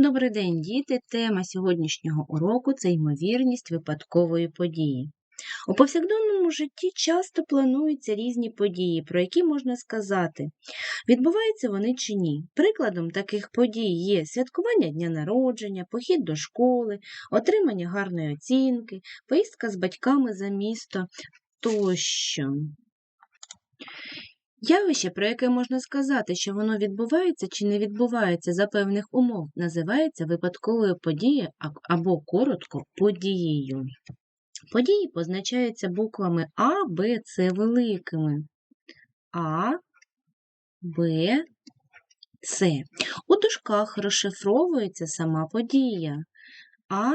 Добрий день, діти! Тема сьогоднішнього уроку це ймовірність випадкової події. У повсякденному житті часто плануються різні події, про які можна сказати, відбуваються вони чи ні. Прикладом таких подій є святкування дня народження, похід до школи, отримання гарної оцінки, поїздка з батьками за місто тощо. Явище, про яке можна сказати, що воно відбувається чи не відбувається за певних умов, називається випадковою подією або коротко подією. Події позначаються буквами А, Б, С великими. А, Б, С. У дужках розшифровується сама подія. А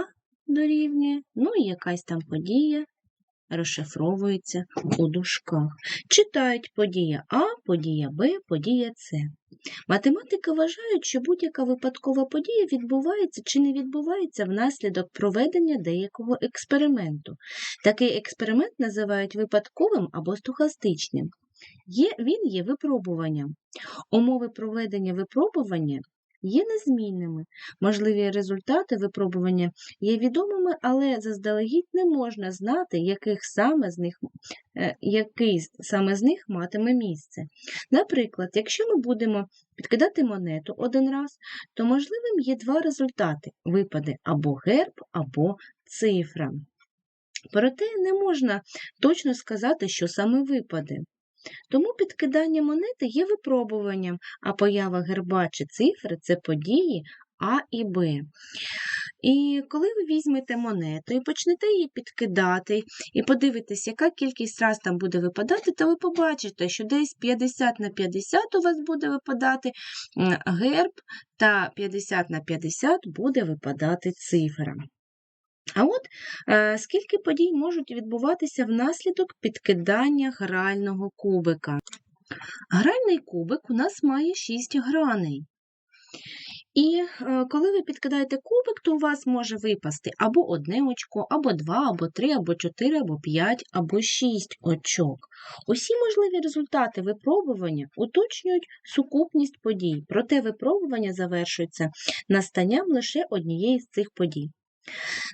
дорівнює, ну і якась там подія розшифровується у дужках. Читають подія А, подія Б, подія С. Математики вважають, що будь-яка випадкова подія відбувається чи не відбувається внаслідок проведення деякого експерименту. Такий експеримент називають випадковим або стохастичним. Є, Він є випробуванням. Умови проведення випробування є незмінними. Можливі результати випробування є відомими, але заздалегідь не можна знати, яких саме з них, е, який саме з них матиме місце. Наприклад, якщо ми будемо підкидати монету один раз, то можливим є два результати випаде або герб, або цифра. Проте не можна точно сказати, що саме випаде. Тому підкидання монети є випробуванням, а поява герба чи цифри це події А і Б. І коли ви візьмете монету і почнете її підкидати, і подивитесь, яка кількість раз там буде випадати, то ви побачите, що десь 50 на 50 у вас буде випадати герб, та 50 на 50 буде випадати цифра. А от е, скільки подій можуть відбуватися внаслідок підкидання грального кубика? Гральний кубик у нас має 6 граней. І е, коли ви підкидаєте кубик, то у вас може випасти або одне очко, або два, або три, або чотири, або п'ять, або шість очок. Усі можливі результати випробування уточнюють сукупність подій, проте випробування завершується настанням лише однієї з цих подій.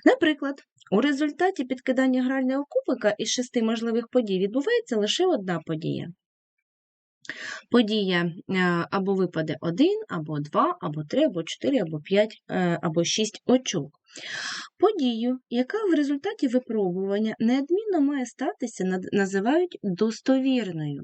Наприклад, у результаті підкидання грального кубика із шести можливих подій відбувається лише одна подія. Подія е, або випаде один, або два, або три, або чотири, або п'ять, е, або шість очок. Подію, яка в результаті випробування неодмінно має статися, називають достовірною.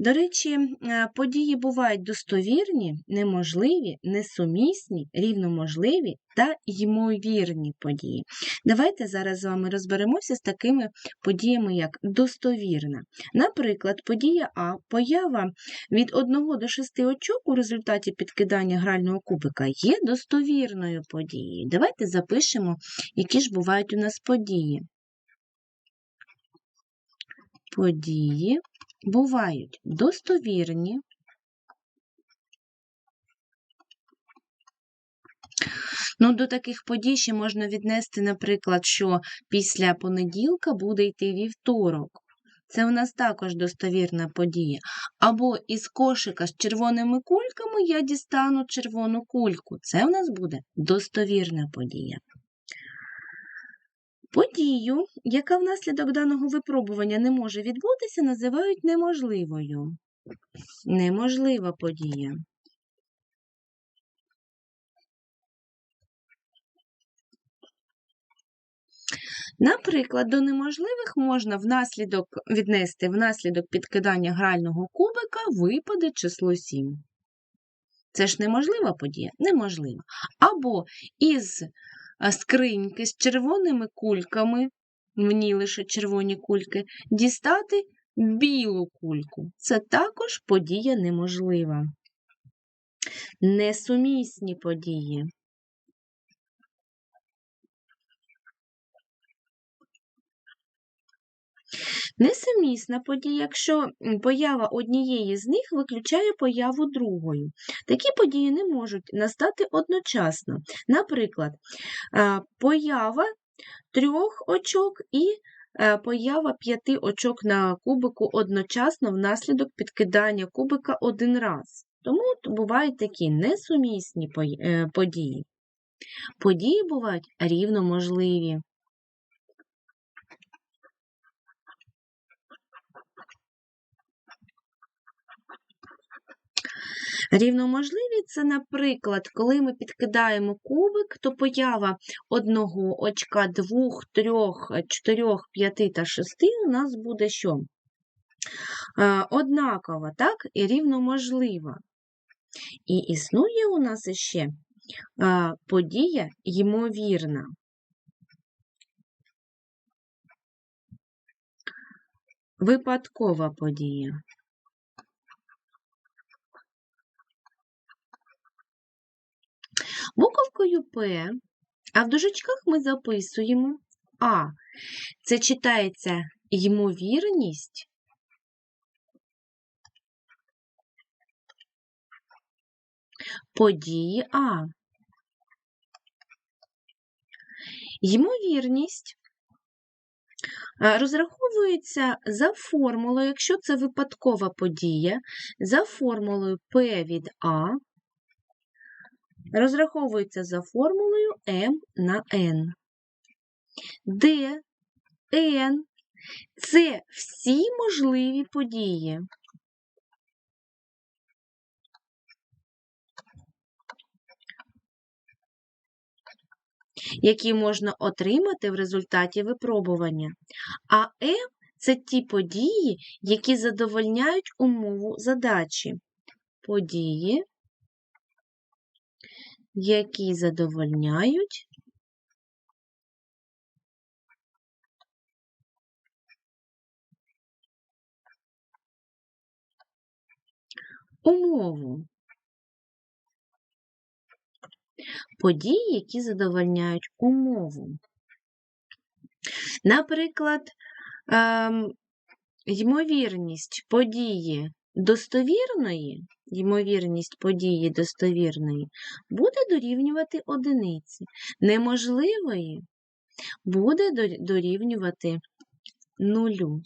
До речі, е, події бувають достовірні, неможливі, несумісні, рівноможливі та ймовірні події. Давайте зараз з вами розберемося з такими подіями, як достовірна. Наприклад, подія А, поява від 1 до 6 очок у результаті підкидання грального кубика є достовірною подією. Давайте запишемо, які ж бувають у нас події. Події бувають достовірні, Ну, До таких подій ще можна віднести, наприклад, що після понеділка буде йти вівторок. Це у нас також достовірна подія. Або із кошика з червоними кульками я дістану червону кульку. Це у нас буде достовірна подія. Подію, яка внаслідок даного випробування не може відбутися, називають неможливою. Неможлива подія. Наприклад, до неможливих можна внаслідок віднести внаслідок підкидання грального кубика випаде число 7. Це ж неможлива подія? Неможлива. Або із скриньки з червоними кульками, в ній лише червоні кульки, дістати білу кульку. Це також подія неможлива. Несумісні події. Несумісна подія, якщо поява однієї з них виключає появу другої. Такі події не можуть настати одночасно. Наприклад, поява трьох очок і поява п'яти очок на кубику одночасно внаслідок підкидання кубика один раз. Тому бувають такі несумісні е, події. Події бувають рівноможливі. Рівноможливі це, наприклад, коли ми підкидаємо кубик, то поява одного очка, двох, трьох, чотирьох, п'яти та шести у нас буде що? Однакова, так, і рівноможлива. І існує у нас іще подія ймовірна. Випадкова подія. Буковкою П, а в дужечках ми записуємо А. Це читається ймовірність. Події А. Ймовірність розраховується за формулою, якщо це випадкова подія, за формулою P від А розраховується за формулою m на n, де n це всі можливі події. Які можна отримати в результаті випробування. А М це ті події, які задовольняють умову задачі. Події, які задовольняють умову. Події, які задовольняють умову. Наприклад, ем, ймовірність події достовірної ймовірність події достовірної буде дорівнювати одиниці, неможливої буде дорівнювати нулю.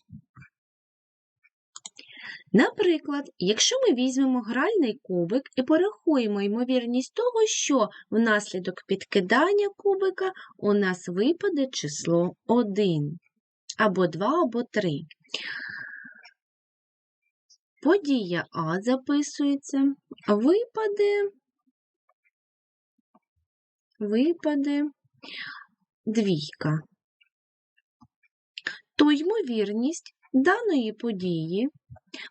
Наприклад, якщо ми візьмемо гральний кубик і порахуємо ймовірність того, що внаслідок підкидання кубика у нас випаде число 1, або 2, або 3. Подія А записується, випаде, випаде двійка. То ймовірність даної події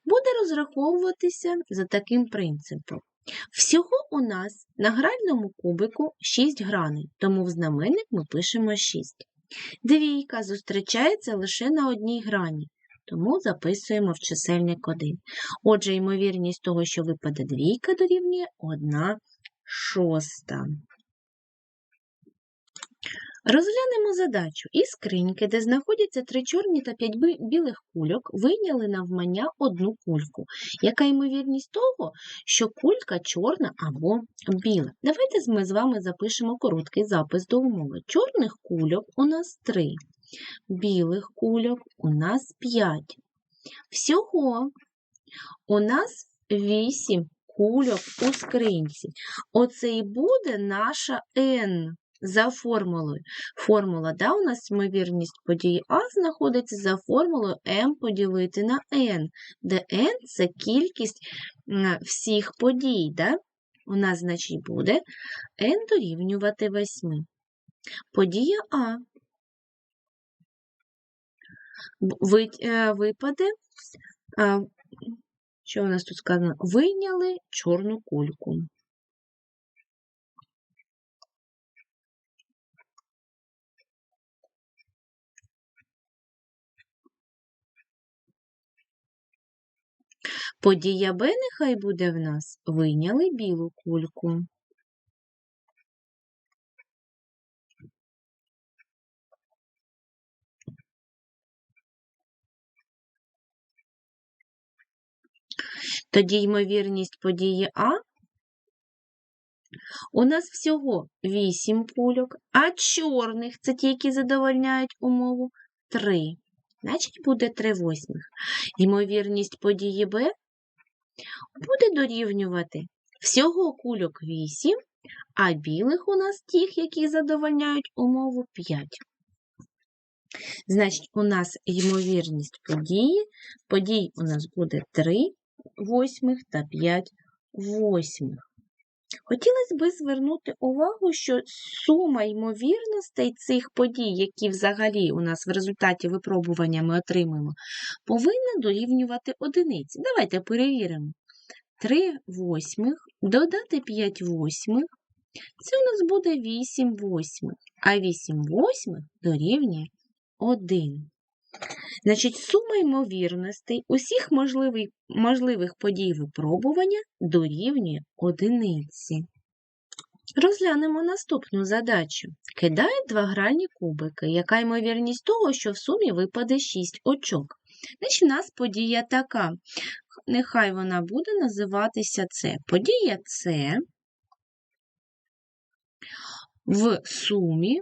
буде розраховуватися за таким принципом. Всього у нас на гральному кубику 6 граней, тому в знаменник ми пишемо 6. Двійка зустрічається лише на одній грані тому записуємо в чисельник 1. Отже, ймовірність того, що випаде двійка, дорівнює 1 шоста. Розглянемо задачу. Із скриньки, де знаходяться три чорні та п'ять білих кульок, вийняли навмання одну кульку. Яка ймовірність того, що кулька чорна або біла? Давайте ми з вами запишемо короткий запис до умови. Чорних кульок у нас три білих кульок у нас 5. Всього у нас 8 кульок у скринці. Оце і буде наша N за формулою. Формула, да, у нас ймовірність події А знаходиться за формулою m поділити на n, де n це кількість всіх подій. Да? У нас, значить, буде n дорівнювати 8. Подія А Е, випаде, що у нас тут сказано? Вийняли чорну кульку. Подія Б нехай буде в нас вийняли білу кульку. Тоді ймовірність події А у нас всього 8 пульок, а чорних це ті, які задовольняють умову 3. Значить, буде 3 восьмих. Ймовірність події Б буде дорівнювати всього кульок 8, а білих у нас тих, які задовольняють умову 5. Значить, у нас ймовірність події. Подій у нас буде 3 восьмих та 5 восьмих. Хотілося б звернути увагу, що сума ймовірностей цих подій, які взагалі у нас в результаті випробування ми отримуємо, повинна дорівнювати одиниці. Давайте перевіримо. 3 восьмих додати 5 восьмих, це у нас буде 8 восьмих, а 8 восьмих дорівнює 1. Значить, сума ймовірностей усіх можливих, можливих подій випробування дорівнює одиниці. Розглянемо наступну задачу. Кидають два гральні кубики. Яка ймовірність того, що в сумі випаде 6 очок? Значить, у нас подія така. Нехай вона буде називатися С. Подія С в сумі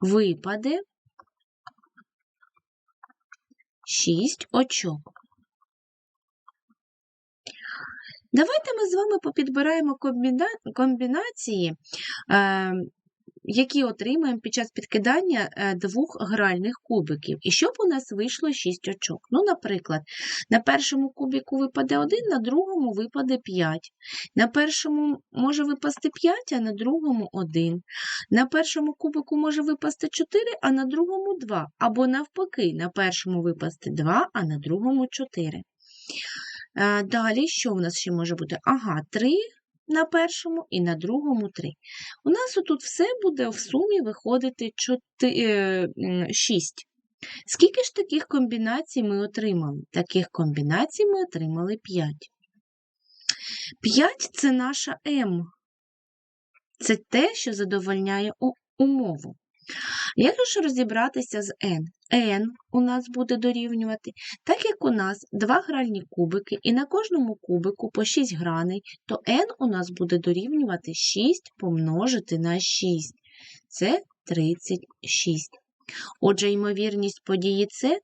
випаде 6 очок. Давайте ми з вами попідбираємо комбінації, е, які отримаємо під час підкидання е, двох гральних кубиків. І щоб у нас вийшло 6 очок. Ну, наприклад, на першому кубику випаде 1, на другому випаде 5. На першому може випасти 5, а на другому 1. На першому кубику може випасти 4, а на другому 2. Або навпаки, на першому випасти 2, а на другому 4. Е, далі, що у нас ще може бути? Ага, 3 на першому і на другому 3. У нас тут все буде в сумі виходити 4, 6. Е, Скільки ж таких комбінацій ми отримали? Таких комбінацій ми отримали 5. 5 це наша М. Це те, що задовольняє умову. Як ж розібратися з n? n у нас буде дорівнювати, так як у нас два гральні кубики, і на кожному кубику по 6 граней, то n у нас буде дорівнювати 6 помножити на 6. Це 36. Отже, ймовірність події С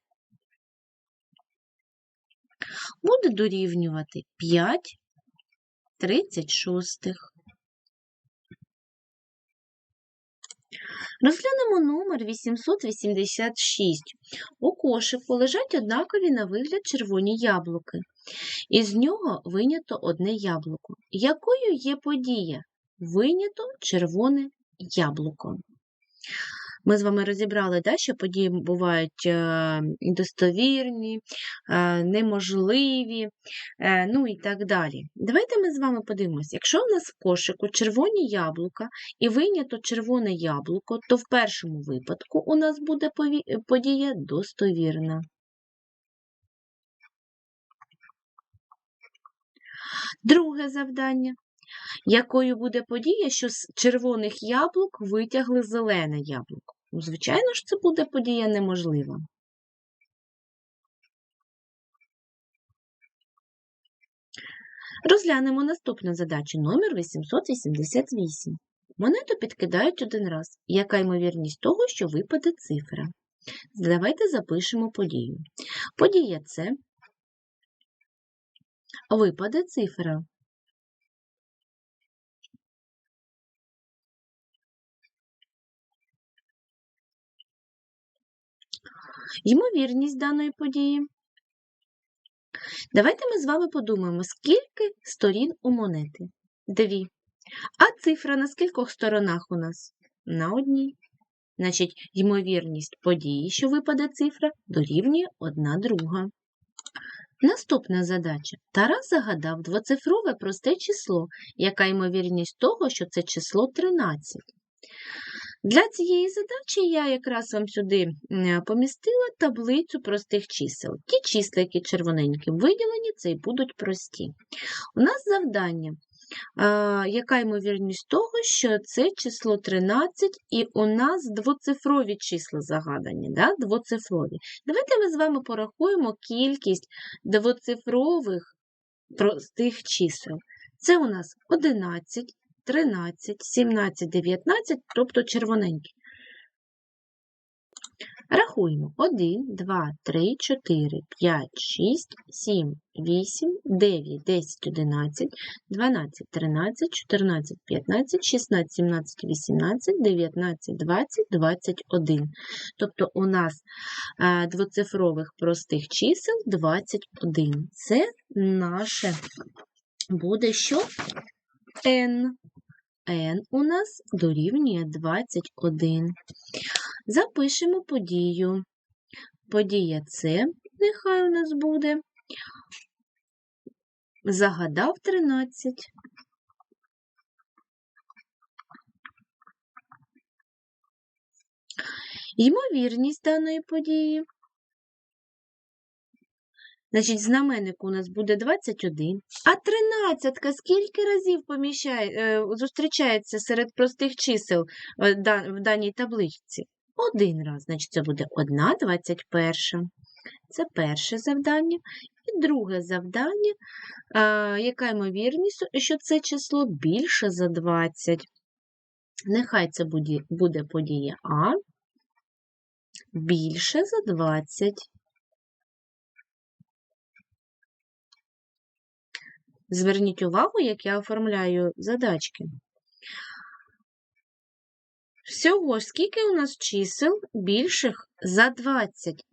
буде дорівнювати 5 36. Розглянемо номер 886. У кошику лежать однакові на вигляд червоні яблуки. Із нього винято одне яблуко. Якою є подія? Винято червоне яблуко. Ми з вами розібрали, да, що події бувають е, достовірні, е, неможливі, е, ну і так далі. Давайте ми з вами подивимося, якщо у нас в кошику червоні яблука і вийнято червоне яблуко, то в першому випадку у нас буде подія достовірна. Друге завдання якою буде подія, що з червоних яблук витягли зелене яблуко? Ну, звичайно ж, це буде подія неможлива. Розглянемо наступну задачу номер 888. Монету підкидають один раз. Яка ймовірність того, що випаде цифра? Давайте запишемо подію. Подія це випаде цифра. Ймовірність даної події. Давайте ми з вами подумаємо, скільки сторін у монети? Дві. А цифра на скількох сторонах у нас? На одній. Значить, ймовірність події, що випаде цифра, дорівнює одна друга. Наступна задача. Тарас загадав двоцифрове просте число, яка ймовірність того, що це число 13. Для цієї задачі я якраз вам сюди помістила таблицю простих чисел. Ті числа, які червоненьким виділені, це і будуть прості. У нас завдання. Яка ймовірність того, що це число 13, і у нас двоцифрові числа загадані, да? двоцифрові. Давайте ми з вами порахуємо кількість двоцифрових простих чисел. Це у нас 11, 13, 17, 19, тобто червоненькі. Рахуємо 1, 2, 3, 4, 5, 6, 7, 8, 9, 10, 11, 12, 13, 14, 15, 16, 17, 18, 19, 20, 21. Тобто у нас двоцифрових простих чисел 21. Це наше буде що? N. n у нас дорівнює 21. Запишемо подію. Подія С, нехай у нас буде. Загадав 13. Ймовірність даної події. Значить, знаменник у нас буде 21. А 13 скільки разів поміщає, е, зустрічається серед простих чисел е, в даній табличці? Один раз. Значить, це буде 1 21. Це перше завдання. І друге завдання, яка ймовірність, що це число більше за 20. Нехай це буде подія А більше за 20. Зверніть увагу, як я оформляю задачки. Всього скільки у нас чисел більших за 20?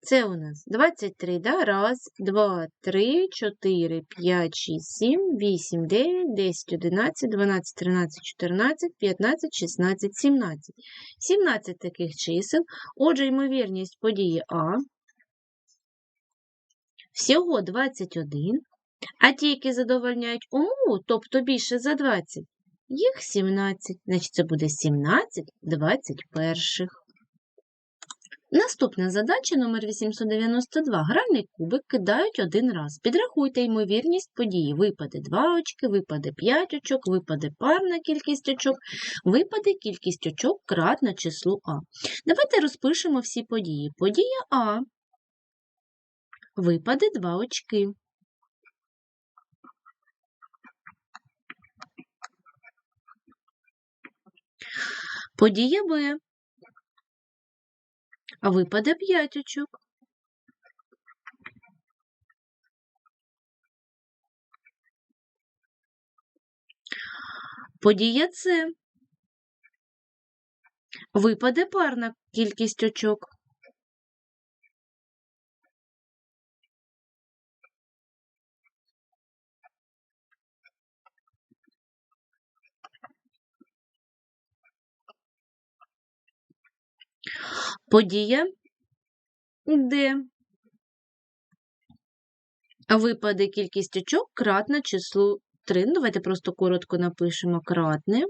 Це у нас 23, да? Раз, два, три, чотири, п'ять, шість, сім, вісім, дев'ять, десять, одинадцять, дванадцять, тринадцять, чотирнадцять, п'ятнадцять, шістнадцять, сімнадцять. Сімнадцять таких чисел. Отже, ймовірність події А. Всього 21. А ті, які задовольняють умову, тобто більше за 20, їх 17. Значить, це буде 17 21. Наступна задача номер 892. Гральний кубик кидають один раз. Підрахуйте ймовірність події. Випаде 2 очки, випаде 5 очок, випаде парна кількість очок, випаде кількість очок кратна числу А. Давайте розпишемо всі події. Подія А. Випаде 2 очки. Подія Б. Випаде п'ять очок. Подія С. Випаде парна кількість очок. Подія Д. Випаде кількість очок кратна числу 3. Ну, давайте просто коротко напишемо кратне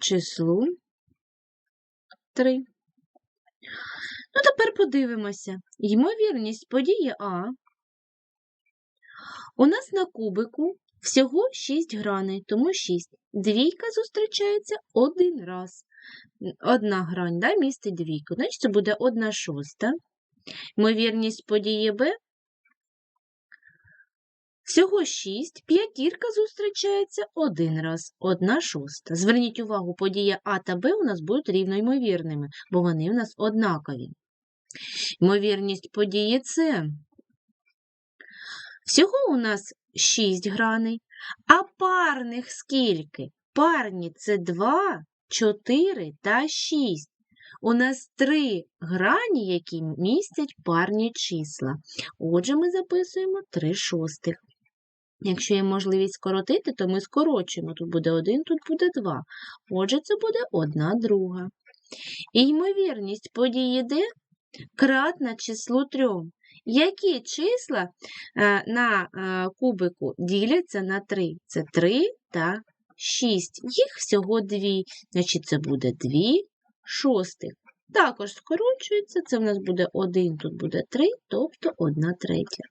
числу 3. Ну, тепер подивимося. Ймовірність події А. У нас на кубику всього 6 граней, тому 6. Двійка зустрічається один раз одна грань да, містить двійку, значить це буде одна шоста. Ймовірність події Б. Всього 6, п'ятірка зустрічається один раз, одна шоста. Зверніть увагу, подія А та Б у нас будуть рівноймовірними, бо вони у нас однакові. Ймовірність події С. Всього у нас 6 граней, а парних скільки? Парні це 2 4 та 6. У нас три грані, які містять парні числа. Отже, ми записуємо 3 шостих. Якщо є можливість скоротити, то ми скорочуємо. Тут буде 1, тут буде 2. Отже, це буде 1 друга. І ймовірність події D кратна числу 3. Які числа е, на е, кубику діляться на 3? Це 3 та 6. Їх всього 2, значить це буде 2 шостих. Також скорочується, це в нас буде 1, тут буде 3, тобто 1 третя.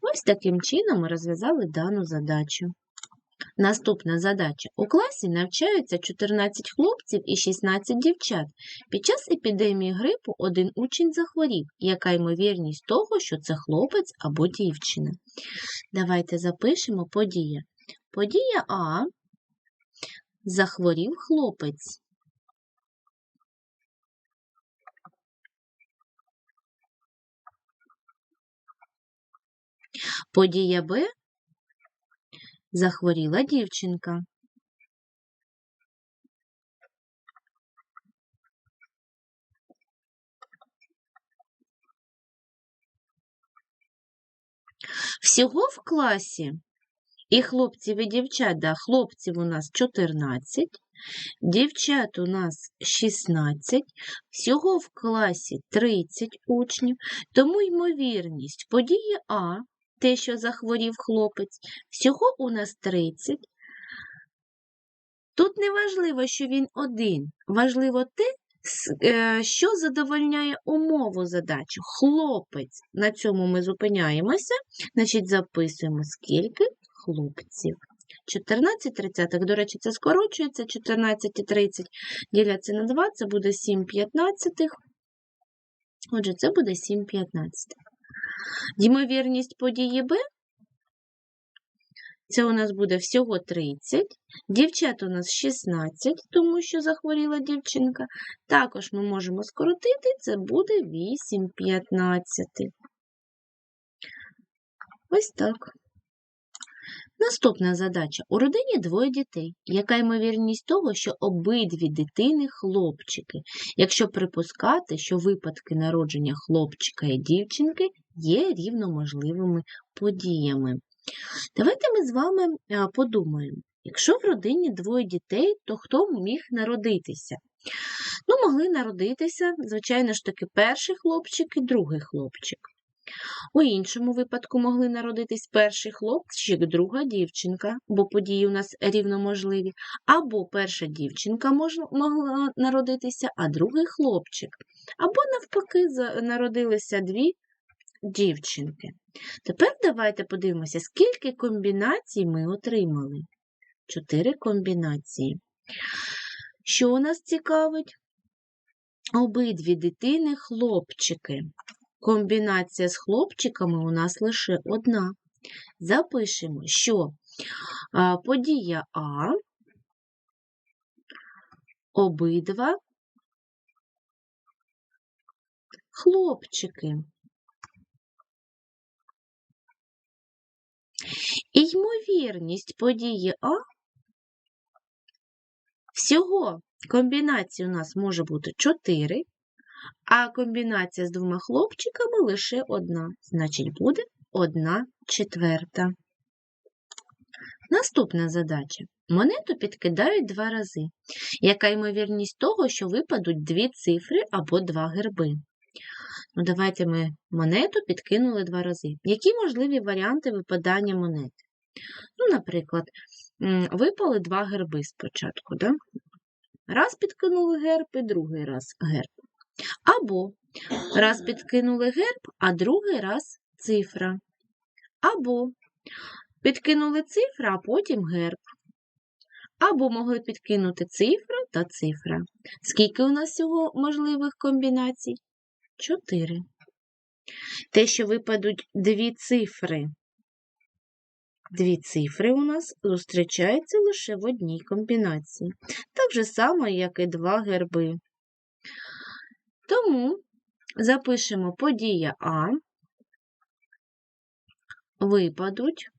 Ось таким чином ми розв'язали дану задачу. Наступна задача. У класі навчаються 14 хлопців і 16 дівчат. Під час епідемії грипу один учень захворів. Яка ймовірність того, що це хлопець або дівчина? Давайте запишемо подія. Подія А. Захворів хлопець. Подія Б. Захворіла дівчинка. Всього в класі і хлопців, і дівчат, да, хлопців у нас 14, дівчат у нас 16, всього в класі 30 учнів, тому ймовірність події А, те, що захворів хлопець, всього у нас 30. Тут не важливо, що він один, важливо те, е, що задовольняє умову задачі. Хлопець. На цьому ми зупиняємося. Значить, записуємо скільки хлопців. 14 тридцятих, до речі, це скорочується. 14 і 30 діляться на 2, це буде 7 п'ятнадцятих. Отже, це буде 7 п'ятнадцятих. Ймовірність події Б це у нас буде всього 30. Дівчат у нас 16, тому що захворіла дівчинка. Також ми можемо скоротити, це буде 8 15. Ось так. Наступна задача. У родині двоє дітей. Яка ймовірність того, що обидві дитини хлопчики, якщо припускати, що випадки народження хлопчика і дівчинки є рівноможливими подіями? Давайте ми з вами подумаємо. Якщо в родині двоє дітей, то хто міг народитися? Ну, могли народитися, звичайно ж таки, перший хлопчик і другий хлопчик. У іншому випадку могли народитись перший хлопчик, друга дівчинка, бо події у нас рівноможливі, або перша дівчинка могла народитися, а другий хлопчик. Або навпаки, народилися дві дівчинки. Тепер давайте подивимося, скільки комбінацій ми отримали. Чотири комбінації. Що нас цікавить? Обидві дитини хлопчики. Комбінація з хлопчиками у нас лише одна. Запишемо, що подія А обидва хлопчики. І ймовірність події А всього комбінацій у нас може бути 4, а комбінація з двома хлопчиками лише одна. Значить, буде 1 четверта. Наступна задача. Монету підкидають два рази. Яка ймовірність того, що випадуть дві цифри або два герби? Ну, давайте ми монету підкинули два рази. Які можливі варіанти випадання монети? Ну, наприклад, випали два герби спочатку. Да? Раз підкинули герб і другий раз герб. Або раз підкинули герб, а другий раз цифра. Або підкинули цифра, а потім герб. Або могли підкинути цифра та цифра. Скільки у нас всього можливих комбінацій? Чотири. Те, що випадуть дві цифри. Дві цифри у нас зустрічаються лише в одній комбінації. Так же само, як і два герби. Тому запишемо подія А, випадуть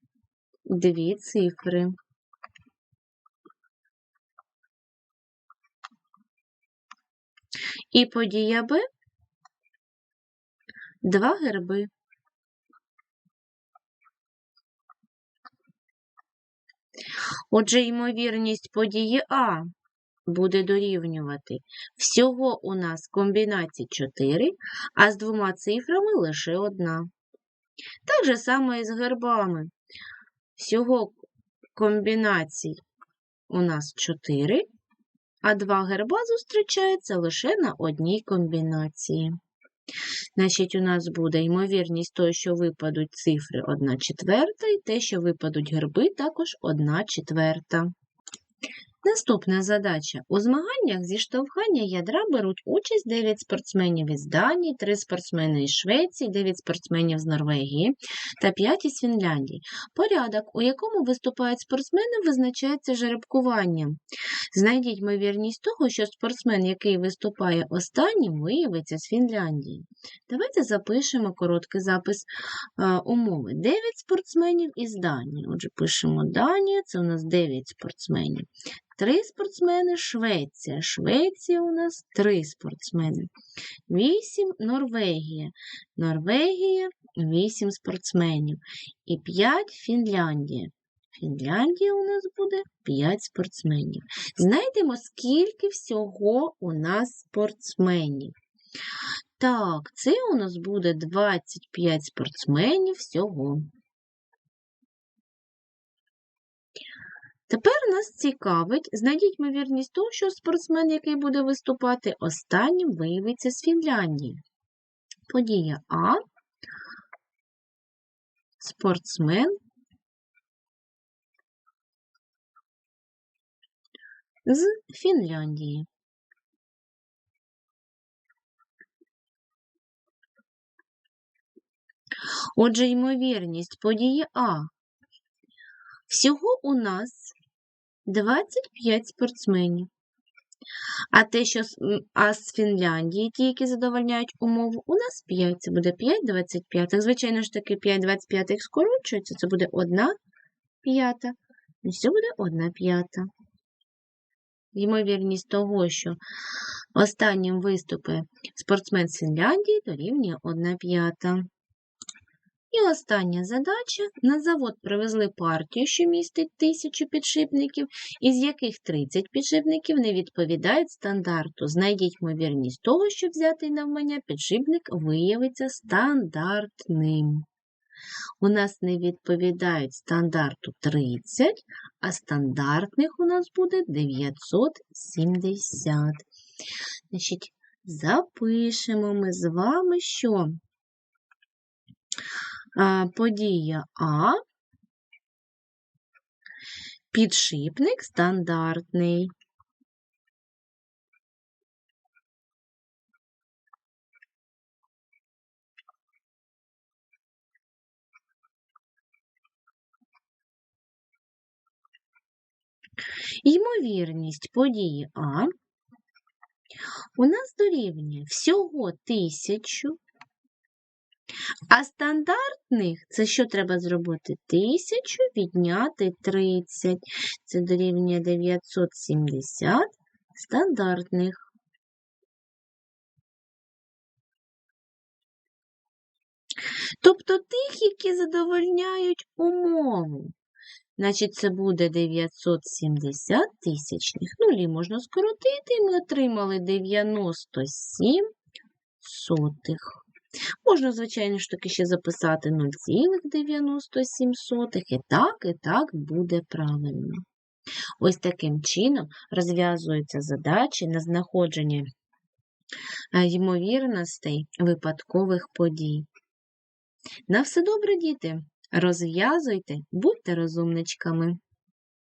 дві цифри. І подія Б два герби. Отже, ймовірність події А буде дорівнювати. Всього у нас комбінацій 4, а з двома цифрами лише одна. Так же само і з гербами. Всього комбінацій у нас 4, а два герба зустрічаються лише на одній комбінації. Значить, у нас буде ймовірність того, що випадуть цифри 1 четверта, і те, що випадуть герби, також 1 четверта. Наступна задача. У змаганнях зі штовхання ядра беруть участь 9 спортсменів із Данії, 3 спортсмени із Швеції, 9 спортсменів з Норвегії та 5 із Фінляндії. Порядок, у якому виступають спортсмени, визначається жеребкуванням. Знайдіть ймовірність того, що спортсмен, який виступає останнім, виявиться з Фінляндії. Давайте запишемо короткий запис а, умови. 9 спортсменів із Данії. Отже, пишемо Данія, це у нас 9 спортсменів. Три спортсмени Швеція. Швеція у нас три спортсмени. Вісім Норвегія. Норвегія вісім спортсменів. І п'ять Фінляндія. Фінляндія у нас буде 5 спортсменів. Знайдемо, скільки всього у нас спортсменів. Так, це у нас буде 25 спортсменів всього. Тепер нас цікавить, знайдіть ймовірність того, що спортсмен, який буде виступати останнім, виявиться з Фінляндії. Подія А. Спортсмен з Фінляндії. Отже, ймовірність події А. Всього у нас 25 спортсменів. А те, що а з Фінляндії, ті, які задовольняють умову, у нас 5. Це буде 5 25. Звичайно ж таки, 5 25 скорочується, це буде 1 п'ята. І все буде 1 п'ята. Ймовірність того, що останнім виступить спортсмен з Фінляндії, дорівнює 1 п'ята. І остання задача. На завод привезли партію, що містить тисячу підшипників, із яких 30 підшипників не відповідають стандарту. Знайдіть ймовірність того, що взятий навмання підшипник виявиться стандартним. У нас не відповідають стандарту 30, а стандартних у нас буде 970. Значить, запишемо ми з вами, що подія А, підшипник стандартний. Ймовірність події А у нас дорівнює всього тисячу а стандартних це що треба зробити? 1000 відняти 30. Це дорівнює 970 стандартних. Тобто тих, які задовольняють умову. Значить, це буде 970 тисячних. Нулі можна скоротити, і ми отримали 97 сотих. Можна, звичайно ж таки, ще записати 0,97, і так, і так буде правильно. Ось таким чином розв'язуються задачі на знаходження е, ймовірностей випадкових подій. На все добре, діти! Розв'язуйте, будьте розумничками!